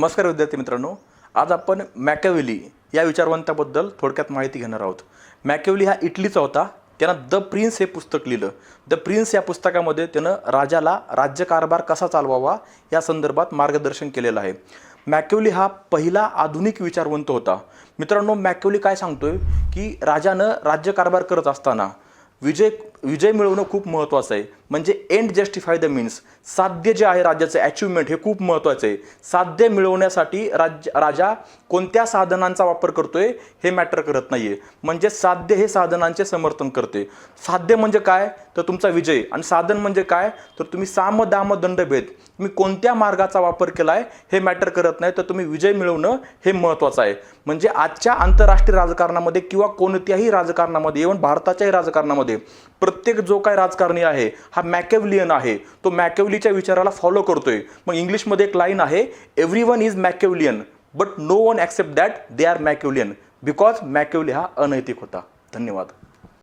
नमस्कार विद्यार्थी मित्रांनो. आज आपण मॅकॅवेली या विचारवंताबद्दल थोडक्यात माहिती घेणार आहोत. मॅकॅवेली हा इटलीचा होता. त्यानं द प्रिन्स हे पुस्तक लिहिलं. द प्रिन्स या पुस्तकामध्ये त्यानं राजाला राज्यकारभार कसा चालवावा या संदर्भात मार्गदर्शन केलेलं आहे. मॅकॅवेली हा पहिला आधुनिक विचारवंत होता. मित्रांनो मॅकॅवेली काय सांगतोय की राजानं राज्यकारभार करत असताना विजय विजय मिळवणं खूप महत्त्वाचं आहे. म्हणजे एंड जस्टिफाय द मीन्स साध्य जे आहे राज्याचं अचिव्हमेंट हे खूप महत्त्वाचं आहे. साध्य मिळवण्यासाठी राज राजा कोणत्या साधनांचा वापर करतोय हे मॅटर करत नाही आहे म्हणजे साध्य हे साधनांचे समर्थन करते. साध्य म्हणजे काय? तर तुमचा विजय. आणि साधन म्हणजे काय? तर तुम्ही साम दाम दंडभेद तुम्ही कोणत्या मार्गाचा वापर केला आहे हे मॅटर करत नाही. तर तुम्ही विजय मिळवणं हे महत्त्वाचं आहे. म्हणजे आजच्या आंतरराष्ट्रीय राजकारणामध्ये किंवा कोणत्याही राजकारणामध्ये इव्हन भारताच्याही राजकारणामध्ये प्र प्रत्येक जो काय राजकारणी आहे हा मॅकेवलियन आहे. तो मॅकेवलीच्या विचाराला फॉलो करतोय. मग इंग्लिशमध्ये एक लाईन आहे every one is Machiavellian but no one accept that they are Machiavellian because Machiavelli हा अनैतिक होता. धन्यवाद.